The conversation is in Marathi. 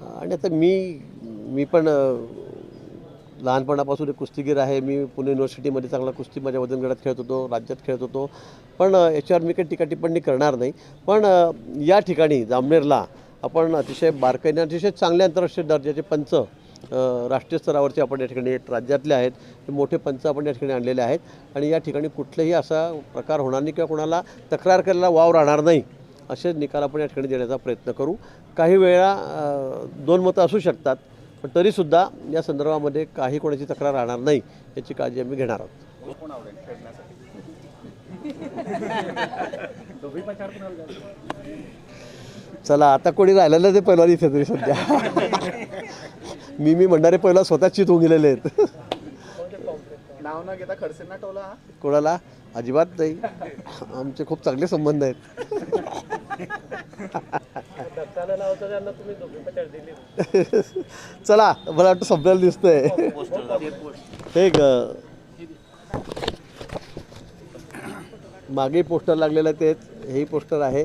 आणि आता मी मी पण लहानपणापासून एक कुस्तीगीर आहे. मी पुणे युनिव्हर्सिटीमध्ये चांगला कुस्ती माझ्या वजन गटात खेळत होतो राज्यात खेळत होतो. पण याच्यावर मी काही टीका टिप्पणी करणार नाही. पण या ठिकाणी जामनेरला आपण अतिशय बारकाईने अतिशय चांगल्या आंतरराष्ट्रीय दर्जाचे पंच राष्ट्रीय स्तरावरचे आपण या ठिकाणी राज्यातले आहेत. हे मोठे पंच आपण या ठिकाणी आणलेले आहेत. आणि या ठिकाणी कुठलेही असा प्रकार होणार नाही किंवा कोणाला तक्रार करायला वाव राहणार नाही. असे निकाल आपण या ठिकाणी देण्याचा प्रयत्न करू. काही वेळा दोन मतं असू शकतात पण तरीसुद्धा या संदर्भामध्ये काही कोणाची तक्रार राहणार नाही याची काळजी आम्ही घेणार आहोत. चला आता कोणी राहिलेलं ते पहिलवान इथे तरी सध्या. मी मी म्हणणारे पहिला स्वतःच चित होऊन गेलेले आहेत. नाव न घेता खडसेंना टोला कोणाला? अजिबात नाही. आमचे खूप चांगले संबंध आहेत. चला मला वाटतं संपल्याला दिसतंय. हे ग. मागे पोस्टर लागलेलं तेच हेही पोस्टर आहे.